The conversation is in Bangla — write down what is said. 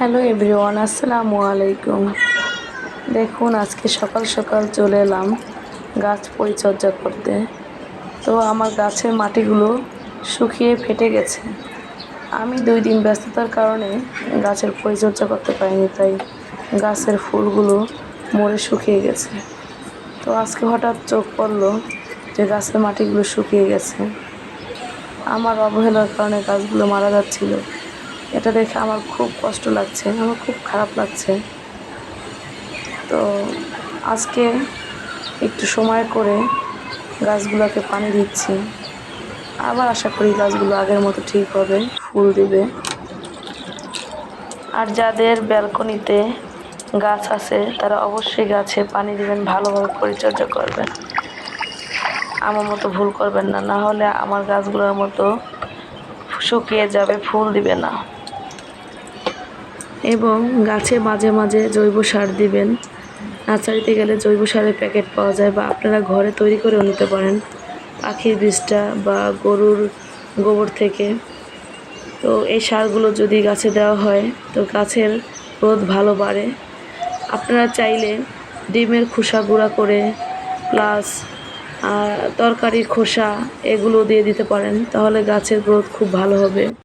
হ্যালো এভরিওয়ান, আসসালামু আলাইকুম। দেখুন, আজকে সকাল সকাল চলে এলাম গাছ পরিচর্যা করতে। তো আমার গাছের মাটিগুলো শুকিয়ে ফেটে গেছে। আমি দুই দিন ব্যস্ততার কারণে গাছের পরিচর্যা করতে পারিনি, তাই গাছের ফুলগুলো মরে শুকিয়ে গেছে। তো আজকে হঠাৎ চোখ পড়ল যে গাছের মাটিগুলো শুকিয়ে গেছে। আমার অবহেলার কারণে গাছগুলো মারা যাচ্ছিল। এটা দেখে আমার খুব কষ্ট লাগছে, আমার খুব খারাপ লাগছে। তো আজকে একটু সময় করে গাছগুলোকে পানি দিচ্ছি। আবার আশা করি গাছগুলো আগের মতো ঠিক হবে, ফুল দিবে। আর যাদের ব্যালকনিতে গাছ আছে, তারা অবশ্যই গাছে পানি দিবেন, ভালোভাবে পরিচর্যা করবেন। আমার মতো ভুল করবেন না না হলে আমার গাছগুলোর মতো শুকিয়ে যাবে, ফুল দিবে না। এবং গাছে মাঝে মাঝে জৈব সার দিবেন। নার্সারিতে গেলে জৈব সারের প্যাকেট পাওয়া যায় বা আপনারা ঘরে তৈরি করেও নিতে পারেন পাখির বীজটা বা গরুর গোবর থেকে। তো এই সারগুলো যদি গাছে দেওয়া হয় তো গাছের গ্রোথ ভালো বাড়ে। আপনারা চাইলে ডিমের খোসা গুঁড়া করে প্লাস তরকারির খোসা এগুলো দিয়ে দিতে পারেন, তাহলে গাছের গ্রোথ খুব ভালো হবে।